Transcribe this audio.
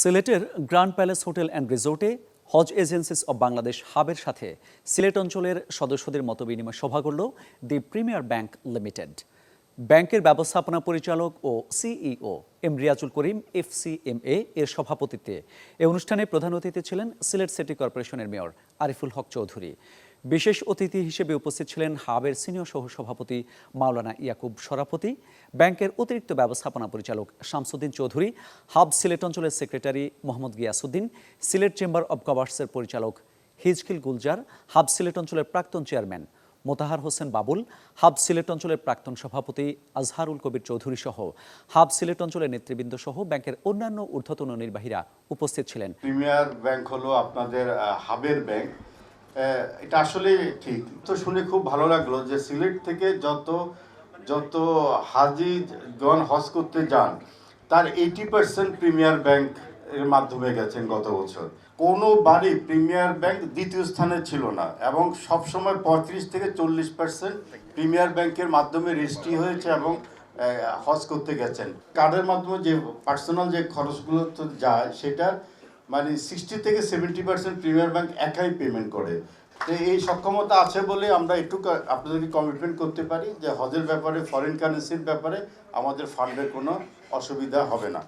সিলেটের grand palace hotel and রিসোর্টে Hajj agencies of Bangladesh হাবের সাথে সিলেট অঞ্চলের সদস্যদের মতবিনিময় সভা করল দি প্রিমিয়ার ব্যাংক লিমিটেড। ব্যাংকের ব্যবস্থাপনা পরিচালক ও CEO M Riazul Karim FCMA এর সভাপতিত্বে এ অনুষ্ঠানে প্রধান অতিথি ছিলেন সিলেট সিটি কর্পোরেশনের মেয়র আরিফুল হক চৌধুরী। বিশেষ অতিথি হিসেবে উপস্থিত ছিলেন হাবের সিনিয়র সহসভাপতি মাওলানা ইয়াকুব সরাফতি, ব্যাংকের অতিরিক্ত ব্যবস্থাপনা পরিচালক শামসুদ্দিন চৌধুরী, হাব সিলেট অঞ্চলের secretary Mohammad Giasuddin Sylhet chamber of কমার্সের পরিচালক হিজকিল গুলজার, হাব সিলেট অঞ্চলের প্রাক্তন চেয়ারম্যান মোতাহার হোসেন বাবুল, হাব সিলেট অঞ্চলের প্রাক্তন সভাপতি আজহারুল কবির চৌধুরী সহ। হাব সিলেট অঞ্চলের নেতৃবৃন্দ সহ ব্যাংকের অন্যান্য ঊর্ধ্বতন নির্বাহীরা উপস্থিত ছিলেন। প্রিমিয়ার ব্যাংক হলো আপনাদের হাবের ব্যাংক। এটা আসলে ঠিক। তো শুনে খুব ভালো লাগল যে সিলেট থেকে যত যত হাজি জন হজ করতে যান, তার এইটি পার্সেন্ট প্রিমিয়ার ব্যাংক এর মাধ্যমে গেছেন গত বছর। কোনো বাড়ি প্রিমিয়ার ব্যাংক দ্বিতীয় স্থানে ছিল না এবং সবসময় পঁয়ত্রিশ থেকে চল্লিশ পার্সেন্ট প্রিমিয়ার ব্যাংকের মাধ্যমে রেজিস্ট্রি হয়েছে এবং হজ করতে গেছেন। কার্ডের মাধ্যমে যে পার্সোনাল যে খরচগুলো যায়, সেটার মানে সিক্সটি থেকে সেভেন্টি পার্সেন্ট প্রিমিয়ার ব্যাঙ্ক একাই পেমেন্ট করে। তো এই সক্ষমতা আছে বলে আমরা একটু আপনাদেরকে কমিটমেন্ট করতে পারি যে হজের ব্যাপারে ফরেন কারেন্সির ব্যাপারে আমাদের ফান্ডের কোনো অসুবিধা হবে না।